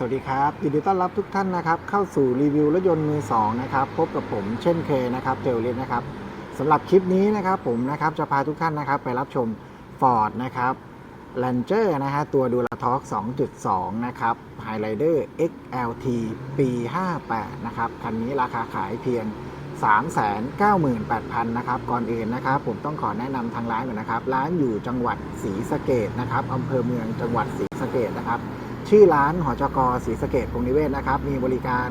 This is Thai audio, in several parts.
สวัสดีครับยินดีต้อนรับทุกท่านนะครับเข้าสู่รีวิวรถยนต์มือสองนะครับพบกับผมเช่นเคยนะครับเจลเลิสนะครับสำหรับคลิปนี้นะครับผมนะครับจะพาทุกท่านนะครับไปรับชม Ford นะครับ Ranger นะฮะตัวดูลาท็อก2.2 นะครับ Highlander XLT ปี 58 นะครับ คันนี้ราคาขายเพียง 398,000 นะครับ ก่อนอื่นนะครับผมต้องขอแนะนำทางร้านก่อนนะครับ ร้านอยู่จังหวัดศรีสะเกดนะครับอำเภอเมืองจังหวัดศรีสะเกดนะครับ ชื่อร้านหอจกศรีสะเกดพงนิเวศนะครับ มีบริการ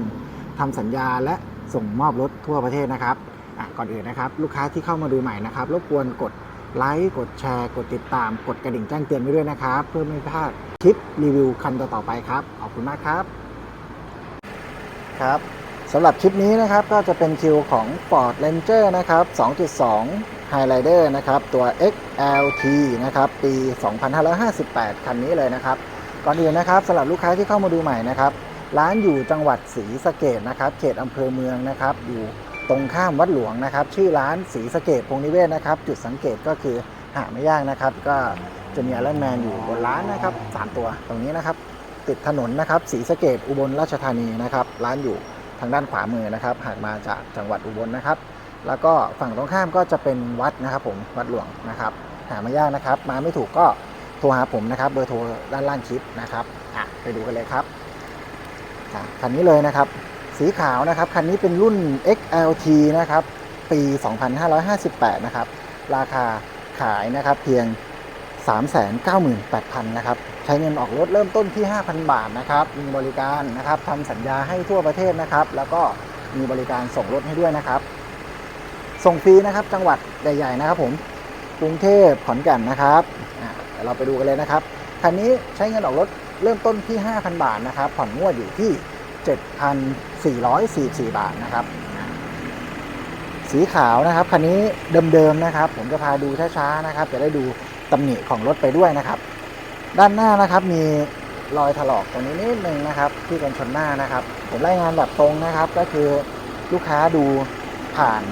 ทำสัญญาและส่งมอบรถทั่วประเทศนะครับก่อนอื่นนะครับ ลูกค้าที่เข้ามาดูใหม่นะครับรบกวนกดไลค์กดแชร์ กดติดตาม กดกระดิ่งแจ้งเตือนไว้ด้วยนะครับ เพื่อไม่พลาดคลิปรีวิวคันต่อๆไปครับ ขอบคุณมากครับครับสำหรับคลิปนี้นะครับก็จะเป็นคิวของ Ford Ranger นะครับ 2.2 Highlander นะครับ ตัว XLT นะครับ ปี 2558 คันนี้เลยนะครับ ก่อนอื่นนะครับสำหรับลูกค้าที่เข้ามาดูใหม่นะครับ ร้านอยู่จังหวัดศรีสะเกดนะครับ เขตอำเภอเมืองนะครับ อยู่ตรงข้ามวัดหลวงนะครับ ชื่อร้านศรีสะเกดพงนิเวศนะครับ จุดสังเกตก็คือหาไม่ยากนะครับ ก็จะมีอ r ร n แมนอยู่บนร้านนะครับสามตัวตรงนี้นะครับ ติดถนนนะครับศรีสะเกดอุบลราชธานีนะครับ ร้านอยู่ทางด้านขวามือนะครับ หากมาจากจังหวัดอุบลนะครับ แล้วก็ฝั่งตรงข้ามก็จะเป็นวัดนะครับ ผมวัดหลวงนะครับ หาไม่ยากนะครับ มาไม่ถูกก็ โทรหาผมนะครับ เบอร์โทรด้านล่างคลิปนะครับอะไปดูกันเลยครับอะคันนี้เลยนะครับ สีขาวนะครับ คันนี้เป็นรุ่น XLT นะครับ ปี 2558 นะครับ ราคาขายนะครับเพียง 398,000 นะครับ ใช้เงินออกรถเริ่มต้นที่ 5,000 บาทนะครับ มีบริการนะครับทำสัญญาให้ทั่วประเทศนะครับ แล้วก็มีบริการส่งรถให้ด้วยนะครับ ส่งฟรีนะครับ จังหวัดใหญ่ๆนะครับผม กรุงเทพขอนแก่นนะครับอะเดี๋ยวเราไปดูกันเลยนะครับ คันนี้ใช้เงินออกรถเริ่มต้นที่ 5,000 บาทนะครับ ผ่อนงวดอยู่ที่ 7,444 บาทนะครับ สีขาวนะครับ คันนี้เดิมๆนะครับ ผมจะพาดูช้าๆนะครับ จะได้ดูตำหนิของรถไปด้วยนะครับ ด้านหน้านะครับมีรอยถลอกตรงนี้นิดนึงนะครับ ที่กันชนหน้านะครับ ผมรายงานแบบตรงนะครับ ก็คือลูกค้าดูผ่าน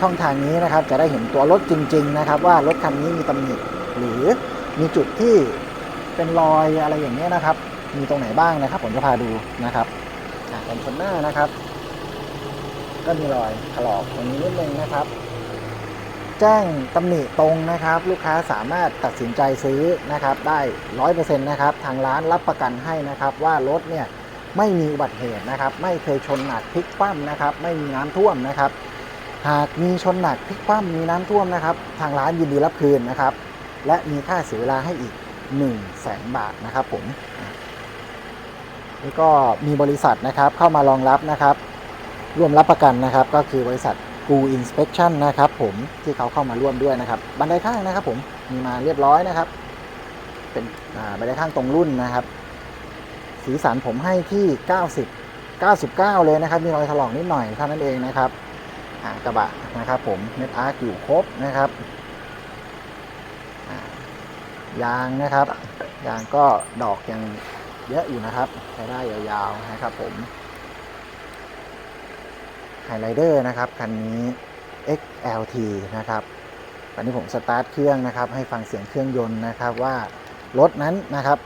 ช่องทางนี้นะครับ จะได้เห็นตัวรถจริง ๆ นะครับ ว่ารถคันนี้มีตำหนิหรือ มีจุดที่เป็นรอยอะไรอย่างนี้ยนะครับ มีตรงไหนบ้างนะครับ ผมจะพาดูนะครับอะกันชนหน้านะครับ ก็มีรอยถลอกตรงนี้นิดนึงนะครับ แจ้งตำหนิตรงนะครับ ลูกค้าสามารถตัดสินใจซื้อนะครับ ได้ร้อยเปอร์เซ็นต์นะครับ ทางร้านรับประกันให้นะครับ ว่ารถเนี่ยไม่มีอุบัติเหตุนะครับ ไม่เคยชนหนักพลิกคว่ำนะครับ ไม่มีน้ำท่วมนะครับ หากมีชนหนักพลิกคว่ำมีน้ำท่วมนะครับ ทางร้านยินดีรับคืนนะครับ และมีค่าเสียเวลาให้อีก1 0 0 0 0แสนบาทนะครับผมนี่ก็มีบริษัทนะครับเข้ามารองรับนะครับร่วมรับประกันนะครับ ก็คือบริษัทกู Inspection นะครับผมที่เขาเข้ามาร่วมด้วยนะครับ บันไดข้างนะครับผมมีมาเรียบร้อยนะครับ เป็นบันไดข้างตรงรุ่นนะครับ สีสันผมให้ที่ 90 99 เลยนะครับ มีรอยถลอกนิดหน่อยเท่านั้นเองนะครับกระบะนะครับผมเม็ดอาร์คอยู่ครบนะครับ ยางนะครับ ยางก็ดอกยังเยอะอยู่นะครับใช้ได้ยาวๆนะครับผมไฮไลเดอร์นะครับคันนี้ XLT นะครับตอนนี้ผมสตาร์ทเครื่องนะครับ ให้ฟังเสียงเครื่องยนต์นะครับว่ารถนั้นนะครับ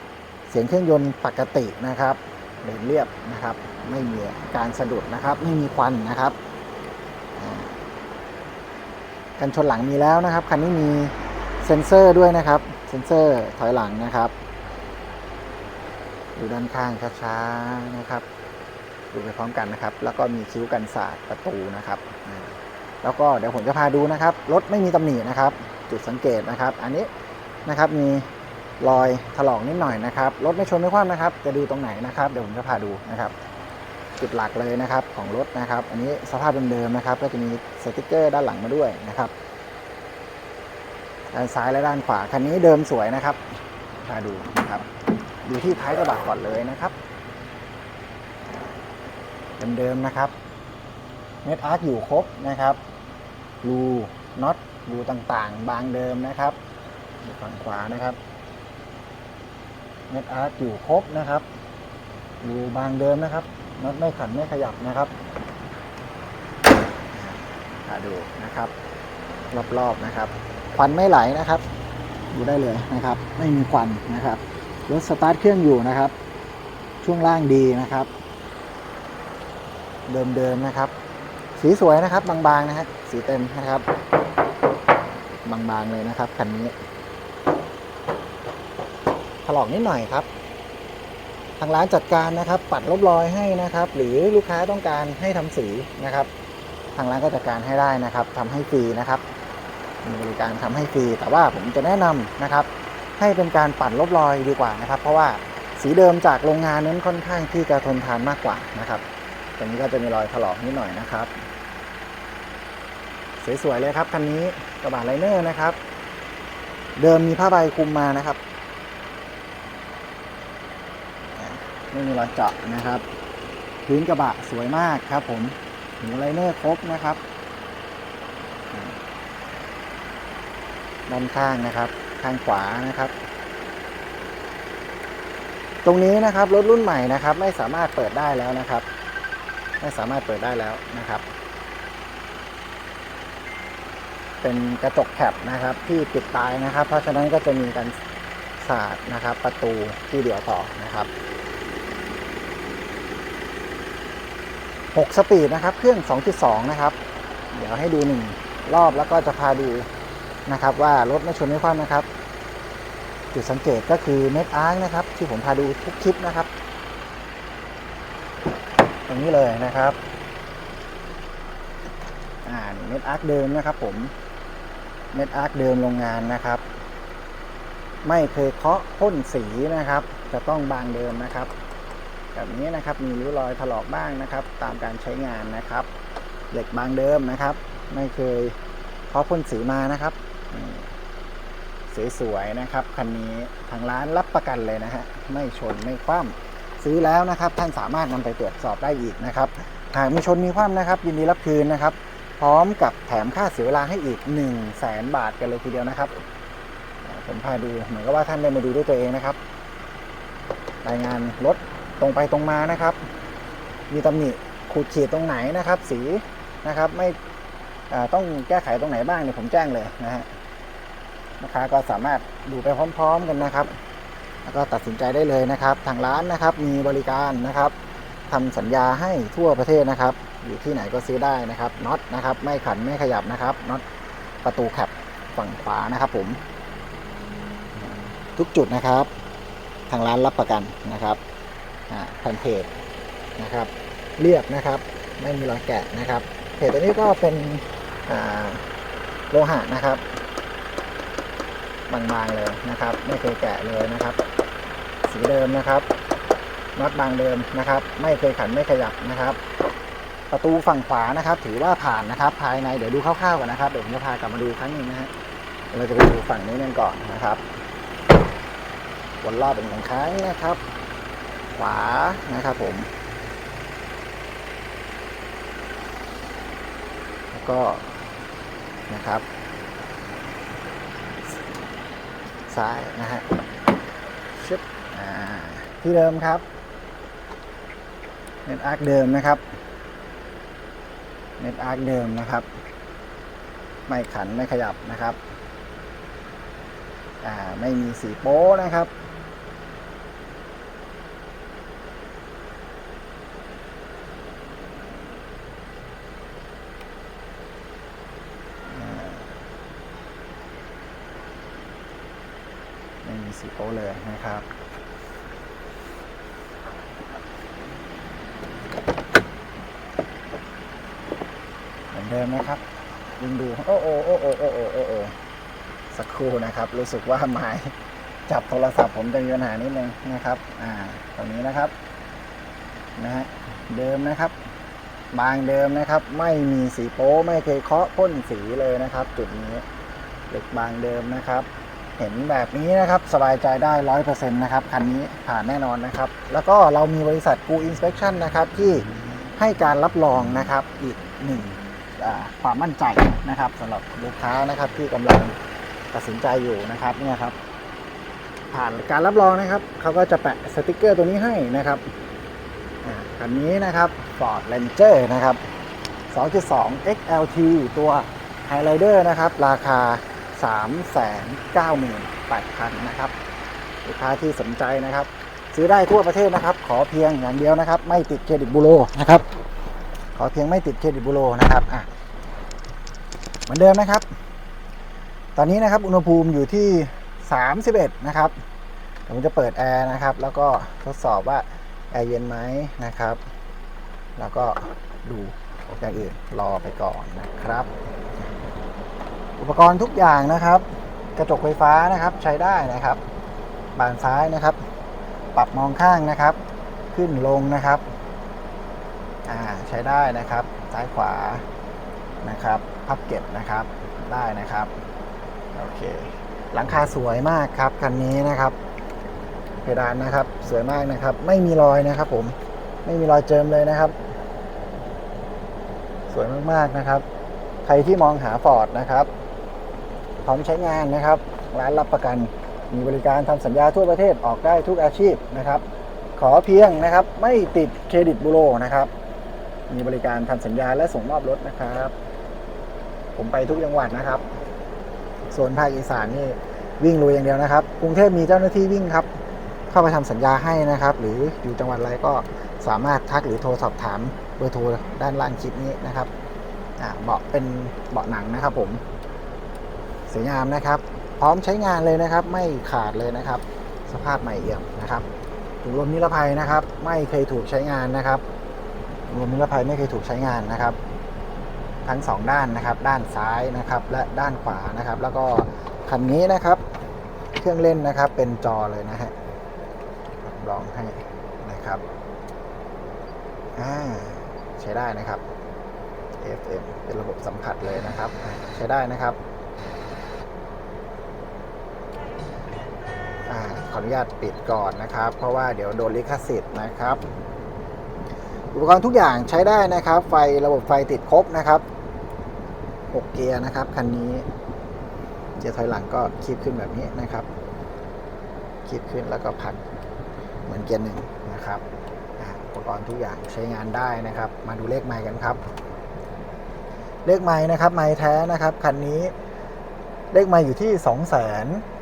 เสียงเครื่องยนต์ปกตินะครับเดินเรียบนะครับ ไม่มีการสะดุดนะครับ ไม่มีควันนะครับอ่ากันชนหลังมีแล้วนะครับคันนี้มีเซ็นเซอร์ด้วยนะครับ ซ็นเซอร์ถอยหลังนะครับ ดูด้านข้างช้าๆนะครับ ดูไปพร้อมกันนะครับ แล้วก็มีคิ้วกันศาสตร์ประตูนะครับ แล้วก็เดี๋ยวผมจะพาดูนะครับรถไม่มีตำหนินะครับ จุดสังเกตนะครับ อันนี้นะครับมีรอยถลอกนิดหน่อยนะครับรถไม่ชนไม่คว่ำนะครับ จะดูตรงไหนนะครับ เดี๋ยวผมจะพาดูนะครับ จุดหลักเลยนะครับของรถนะครับ อันนี้สภาพเดิมๆนะครับ ก็จะมีสติกเกอร์ด้านหลังมาด้วยนะครับ ด้านซ้ายและด้านขวาคันนี้เดิมสวยนะครับพาดูนะครับดูที่ท้ายกระบะก่อนเลยนะครับเดิมๆนะครับเม็ดอาร์คอยู่ครบนะครับรูน็อตรูต่างๆ บางเดิมนะครับฝั่งขวานะครับเม็ดอาร์คอยู่ครบนะครับรูบางเดิมนะครับน็อตไม่ขันไม่ขยับนะครับมาดูนะครับ รอบๆนะครับ ควันไม่ไหลนะครับ ดูได้เลยนะครับ ไม่มีควันนะครับรถสตาร์ทเครื่องอยู่นะครับ ช่วงล่างดีนะครับ เดิมๆนะครับ สีสวยนะครับ บางๆนะฮะสีเต็มนะครับ บางๆเลยนะครับคันนี้ถลอกนิดหน่อยครับ ทางร้านจัดการนะครับ ปัดลบรอยให้นะครับ หรือลูกค้าต้องการให้ทำสีนะครับ ทางร้านก็จัดการให้ได้นะครับทำให้ฟรีนะครับ มีบริการทำให้ฟรีแต่ว่าผมจะแนะนำนะครับ ให้เป็นการปัดลบรอยดีกว่านะครับ เพราะว่าสีเดิมจากโรงงานนั้นค่อนข้างที่จะทนทานมากกว่านะครับตรงนี้ก็จะมีรอยถลอกนิดหน่อยนะครับ สวยๆเลยครับคันนี้กระบะไลเนอร์นะครับ เดิมมีผ้าใบคลุมมานะครับไม่มีรอยเจาะนะครับ พื้นกระบะสวยมากครับผมหูไลเนอร์ครบนะครับอ่า ด้านข้างนะครับ ข้างขวานะครับ ตรงนี้นะครับรถรุ่นใหม่นะครับ ไม่สามารถเปิดได้แล้วนะครับ ไม่สามารถเปิดได้แล้วนะครับ เป็นกระจกแคปนะครับที่ปิดตายนะครับ เพราะฉะนั้นก็จะมีการสาดนะครับ ประตูที่เดียวต่อนะครับ6สปีดนะครับ เครื่อง 2.2 นะครับ เดี๋ยวให้ดูหนึ่งรอบแล้วก็จะพาดู นะครับว่ารถไม่ชนไม่คว่ำนะครับ จุดสังเกตก็คือเม็ดอาร์นะครับ ที่ผมพาดูทุกคลิปนะครับ ตรงนี้เลยนะครับอ่าเม็ดอาร์คเดิมนะครับผมเม็ดอาร์คเดิมโรงงานนะครับ ไม่เคยเคาะพ่นสีนะครับ จะต้องบางเดิมนะครับ แบบนี้นะครับมีริ้วรอยถลอกบ้างนะครับ ตามการใช้งานนะครับ เหล็กบางเดิมนะครับ ไม่เคยเคาะพ่นสีมานะครับ สวยๆนะครับคันนี้ทางร้านรับประกันเลยนะฮะไม่ชนไม่คว่ำซื้อแล้วนะครับ ท่านสามารถนำไปตรวจสอบได้อีกนะครับหากมีชนมีคว่ำนะครับ ยินดีรับคืนนะครับ พร้อมกับแถมค่าเสียเวลาให้อีก 1 0 0 0 0แสนบาทกันเลยทีเดียวนะครับผมพาดูเหมือนกับว่าท่านได้มาดูด้วยตัวเองนะครับ รายงานรถตรงไปตรงมานะครับ มีตำหนิขูดขีดตรงไหนนะครับ สีนะครับไม่ต้องแก้ไขตรงไหนบ้างเนี่ยผมแจ้งเลยนะฮะ ลูกค้าก็สามารถดูไปพร้อม ๆ กันนะครับ แล้วก็ตัดสินใจได้เลยนะครับ ทางร้านนะครับมีบริการนะครับทำสัญญาให้ทั่วประเทศนะครับ อยู่ที่ไหนก็ซื้อได้นะครับน็อตนะครับไม่ขันไม่ขยับนะครับน็อตประตูแคปฝั่งขวานะครับ ผม ทุกจุดนะครับ ทางร้านรับประกันนะครับแผ่นเพจนะครับเรียบนะครับ ไม่มีรอยแกะนะครับเพจตัวนี้ก็เป็นโลหะนะครับ บางๆเลยนะครับ ไม่เคยแกะเลยนะครับ สีเดิมนะครับน็อตบางเดิมนะครับ ไม่เคยขันไม่ขยับนะครับ ประตูฝั่งขวานะครับ ถือว่าผ่านนะครับ ภายในเดี๋ยวดูคร่าวๆกันนะครับเดี๋ยวผมจะพากลับมาดูครั้งหนึ่งนะฮะเราจะไปดูฝั่งนี้กันก่อนนะครับวนรอบเป็นหนึ่งครั้งนะครับ ขวานะครับผม แล้วก็นะครับ ซ้ายนะฮะชึบอ่าที่เดิมครับเน็ตอาร์คเดิมนะครับเน็ตอาร์คเดิมนะครับ ไม่ขันไม่ขยับนะครับ อ่า ไม่มีสีโป้นะครับ ม่มีสีโป้เลยนะครับเหมือนเดิมนะครับยิงดูโอ้โอ้โอ้โอ้โอ้โอ้โอ้โอสักครู่นะครับ รู้สึกว่าไม้จับโทรศัพท์ผมจะมีปัญหานิดนึงนะครับ อ่าตรงนี้นะครับนะฮะเดิมนะครับ บางเดิมนะครับ ไม่มีสีโป้ไม่เคยเคาะพ่นสีเลยนะครับ จุดนี้เหล็กบางเดิมนะครับ เห็นแบบนี้นะครับสบายใจได้ร้อยเปอร์เซ็นต์นะครับคันนี้ผ่านแน่นอนนะครับ แล้วก็เรามีบริษัท Go Inspection นะครับที่ให้การรับรองนะครับอีกหนึ่งความมั่นใจนะครับสำหรับลูกค้านะครับที่กำลังตัดสินใจอยู่นะครับเนี่ยครับ ผ่านการรับรองนะครับเขาก็จะแปะสติกเกอร์ตัวนี้ให้นะครับอ่าคันนี้นะครับ Ford Ranger นะครับ 2.2 XLT ตัว Highlighter นะครับ ราคา 398,000นะครับลูกค้าที่สนใจนะครับ ซื้อได้ทั่วประเทศนะครับ ขอเพียงอย่างเดียวนะครับ ไม่ติดเครดิตบูโรนะครับ ขอเพียงไม่ติดเครดิตบูโรนะครับอะเหมือนเดิมนะครับ ตอนนี้นะครับอุณหภูมิอยู่ที่ 31 นะครับผมจะเปิดแอร์นะครับ แล้วก็ทดสอบว่าแอร์เย็นไหมนะครับ แล้วก็ดูอย่างอื่นรอไปก่อนนะครับ อุปกรณ์ทุกอย่างนะครับ กระจกไฟฟ้านะครับใช้ได้นะครับ บานซ้ายนะครับ ปรับมองข้างนะครับ ขึ้นลงนะครับอ่าใช้ได้นะครับ ซ้ายขวานะครับ พับเก็บนะครับได้นะครับโอเคหลังคาสวยมากครับคันนี้นะครับเพดานนะครับ สวยมากนะครับ ไม่มีรอยนะครับ ผมไม่มีรอยเจิมเลยนะครับ สวยมากๆนะครับ ใครที่มองหาฟอร์ดนะครับ พร้อมใช้งานนะครับ ร้านรับประกัน มีบริการทำสัญญาทั่วประเทศออกได้ทุกอาชีพนะครับ ขอเพียงนะครับไม่ติดเครดิตบูโรนะครับ มีบริการทำสัญญาและส่งมอบรถนะครับ ผมไปทุกจังหวัดนะครับส่วนภาคอีสานนี่วิ่งลุยอย่างเดียวนะครับ กรุงเทพมีเจ้าหน้าที่วิ่งครับ เข้าไปทำสัญญาให้นะครับ หรืออยู่จังหวัดอะไรก็สามารถทักหรือโทรสอบถามเบอร์โทรด้านล่างคลิปนี้นะครับเบาะเป็นเบาะหนังนะครับผม สวยงามนะครับ พร้อมใช้งานเลยนะครับ ไม่ขาดเลยนะครับ สภาพใหม่เอี่ยมนะครับถุงลมนิรภัยนะครับ ไม่เคยถูกใช้งานนะครับถุงลมนิรภัยไม่เคยถูกใช้งานนะครับ ทั้งสองด้านนะครับ ด้านซ้ายนะครับ และด้านขวานะครับ แล้วก็คันนี้นะครับ เครื่องเล่นนะครับเป็นจอเลยนะฮะลองให้นะครับอ่าใช้ได้นะครับ FM เป็นระบบสัมผัสเลยนะครับ ใช้ได้นะครับ ขออนุญาตปิดก่อนนะครับ เพราะว่าเดี๋ยวโดนลิขสิทธิ์นะครับ อุปกรณ์ทุกอย่างใช้ได้นะครับ ไฟระบบไฟติดครบนะครับ 6 เกียร์นะครับคันนี้เกียร์ถอยหลังก็คีบขึ้นแบบนี้นะครับคีบขึ้นแล้วก็พักเหมือนเกียร์หนึ่งนะครับอุปกรณ์ทุกอย่างใช้งานได้นะครับ มาดูเลขไม้กันครับ เลขไม้นะครับไม้แท้นะครับคันนี้เลขไมาอยู่ที่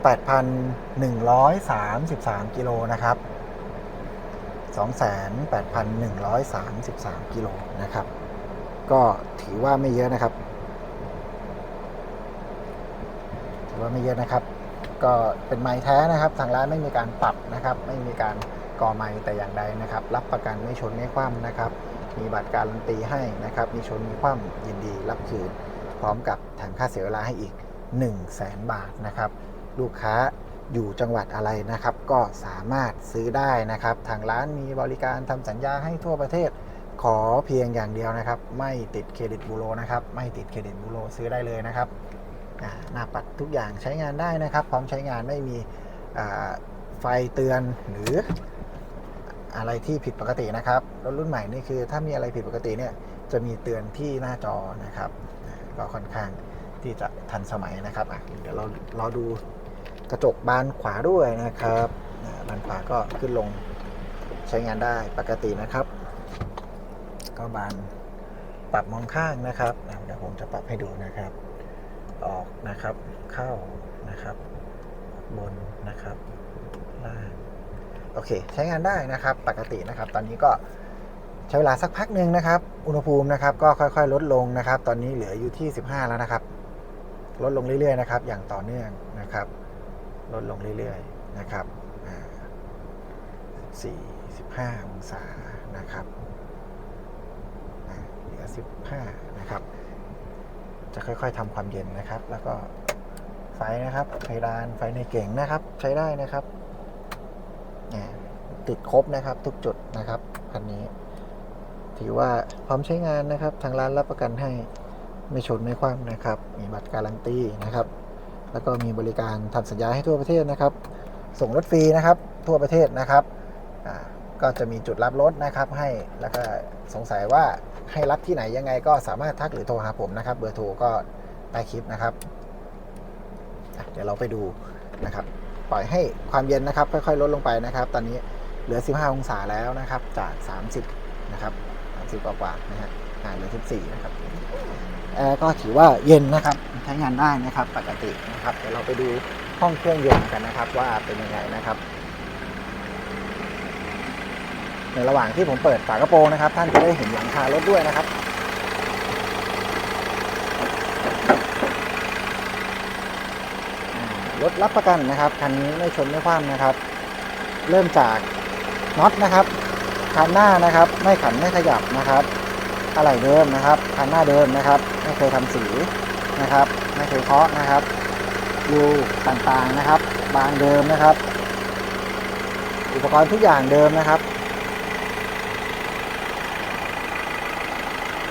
8,133 กิโลนะครับ 28,133 กิโลนะครับ ก็ถือว่าไม่เยอะนะครับ ถือว่าไม่เยอะนะครับ ก็เป็นไม้แท้นะครับ ทางร้านไม่มีการปรับนะครับ ไม่มีการก่อไม้แต่อย่างใดนะครับ รับประกันไม่ชนไม่คว่ำนะครับ มีบัตรการันตีให้นะครับ มีชนมีคว่ำยินดีรับคืน พร้อมกับแถมค่าเสียเวลาให้อีก 1 0 0 0 0แสนบาทนะครับ ลูกค้าอยู่จังหวัดอะไรนะครับ ก็สามารถซื้อได้นะครับ ทางร้านมีบริการทำสัญญาให้ทั่วประเทศขอเพียงอย่างเดียวนะครับ ไม่ติดเครดิตบูโรนะครับไม่ติดเครดิตบูโรซื้อได้เลยนะครับหน้าปัดทุกอย่างใช้งานได้นะครับ พร้อมใช้งานไม่มีไฟเตือนหรืออะไรที่ผิดปกตินะครับรถรุ่นใหม่นี่คือถ้ามีอะไรผิดปกติเนี่ยจะมีเตือนที่หน้าจอนะครับ ก็ค่อนข้างที่จะทันสมัยนะครับเดี๋ยวเราเราดู กระจกบานขวาด้วยนะครับบานขวาก็ขึ้นลงใช้งานได้ปกตินะครับ ก็บานปรับมองข้างนะครับเดี๋ยวผมจะปรับให้ดูนะครับ ออกนะครับเข้านะครับ บนนะครับล่างโอเค ใช้งานได้นะครับปกตินะครับ ตอนนี้ก็ใช้เวลาสักพักหนึ่งนะครับ อุณหภูมินะครับ ก็ค่อยๆ ลดลงนะครับ ตอนนี้เหลืออยู่ที่ 15 แล้วนะครับ ลดลงเรื่อยๆนะครับ อย่างต่อเนื่องนะครับ ลดลงเรื่อยๆนะครับอ่า4 15 องศานะครับเหลือ15 นะครับ จะค่อยๆทำความเย็นนะครับ แล้วก็ไฟนะครับไฟดานไฟในเก่งนะครับ ใช้ได้นะครับติดครบนะครับทุกจุดนะครับคันนี้ ถือว่าพร้อมใช้งานนะครับ ทางร้านรับประกันให้ไม่ชนไม่คว่ำนะครับ มีบัตรการันตีนะครับ แล้วก็มีบริการทำสัญญาให้ทั่วประเทศนะครับ ส่งรถฟรีนะครับทั่วประเทศนะครับก็จะมีจุดรับรถนะครับให้แล้วก็สงสัยว่าให้รับที่ไหนยังไงก็สามารถทักหรือโทรหาผมนะครับ เบอร์โทรก็ใต้คลิปนะครับ เดี๋ยวเราไปดูนะครับ ปล่อยให้ความเย็นนะครับ ค่อยๆ ลดลงไปนะครับ ตอนนี้เหลือ 15 องศาแล้วนะครับ จาก 30 นะครับ 30 กว่าๆนะฮะอ่าเหลือ 14 นะครับแอร์ก็ถือว่าเย็นนะครับ ใช้งานได้นะครับปกตินะครับเดี๋ยวเราไปดูห้องเครื่องยนต์กันนะครับ ว่าเป็นยังไงนะครับ ในระหว่างที่ผมเปิดฝากระโปรงนะครับ ท่านจะได้เห็นหลังคารถด้วยนะครับรถรับประกันนะครับคันนี้ไม่ชนไม่คว่ำนะครับ เริ่มจากน็อตนะครับคันหน้านะครับ ไม่ขันไม่ขยับนะครับ อะไหล่เดิมนะครับคันหน้าเดิมนะครับ ไม่เคยทำสี นะครับ ไม่เคยเคาะนะครับยูต่างๆนะครับ บางเดิมนะครับ อุปกรณ์ทุกอย่างเดิมนะครับ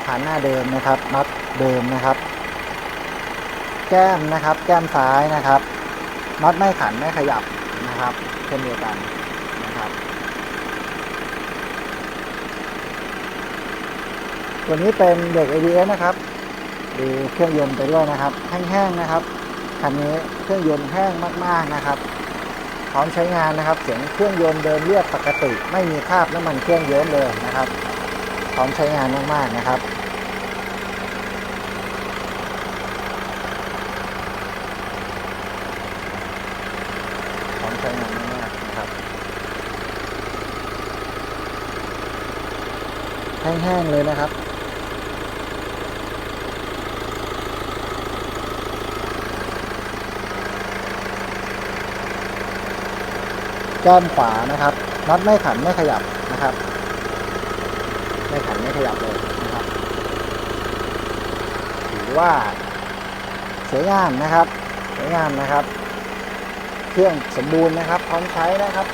ฐานหน้าเดิมนะครับน็อตเดิมนะครับ แก้มนะครับ แก้มซ้ายนะครับน็อตไม่ขันไม่ขยับนะครับเช่นเดียวกันนะครับ ตัวนี้เป็นเด็ก ABS นะครับ ดูเครื่องยนต์ไปด้วยนะครับ แห้งๆนะครับคันนี้เครื่องยนต์แห้งมากๆนะครับ พร้อมใช้งานนะครับ เสียงเครื่องยนต์เดินเรียบปกติ ไม่มีคราบน้ำมันเครื่องเยิ้มเลยนะครับ พร้อมใช้งานมากๆนะครับพร้อมใช้งานมากๆนะครับแห้งๆเลยนะครับ แก้มขวานะครับน็อตไม่ขันไม่ขยับนะครับ ไม่ขันไม่ขยับเลยนะครับ ถือว่าสวยงามนะครับสวยงามนะครับ เครื่องสมบูรณ์นะครับ พร้อมใช้นะครับ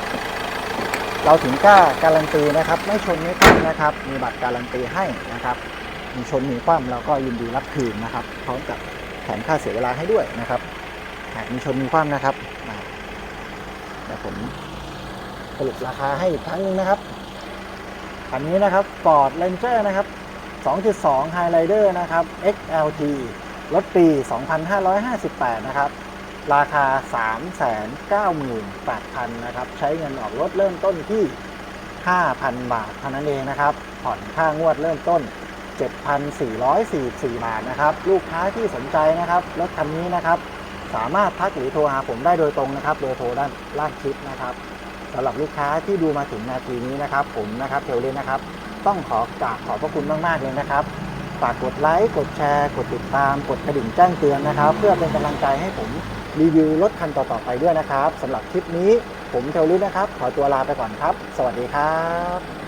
เราถึงกล้าการันตีนะครับ ไม่ชนไม่คว่ำนะครับ มีบัตรการันตีให้นะครับมีชนมีคว่ำเราก็ยินดีรับคืนนะครับ พร้อมกับแถมค่าเสียเวลาให้ด้วยนะครับหากมีชนมีคว่ำนะครับเดี๋ยวผม สรุปราคาให้อีกครั้งนึงนะครับคันนี้นะครับ Ford Ranger นะครับ 2.2 Highlander นะครับ XLT รถปี 2558 นะครับ ราคา 398,000 นะครับ ใช้เงินออกรถเริ่มต้นที่ 5,000 บาทเท่านั้นเองนะครับ ผ่อนค่างวดเริ่มต้น 7,444 บาทนะครับ ลูกค้าที่สนใจนะครับ รถคันนี้นะครับ สามารถทักหรือโทรหาผมได้โดยตรงนะครับเบอร์โทรด้านล่างคลิปนะครับ สำหรับลูกค้าที่ดูมาถึงนาทีนี้นะครับ ผมนะครับเทลเลนนะครับ ต้องขอกราบขอบพระคุณมากๆเลยนะครับฝากกดไลค์กดแชร์กดติดตามกดกระดิ่งแจ้งเตือนนะครับ เพื่อเป็นกำลังใจให้ผมรีวิวรถคันต่อๆไปด้วยนะครับสำหรับคลิปนี้ผมเทลลินนะครับ ขอตัวลาไปก่อนครับ สวัสดีครับ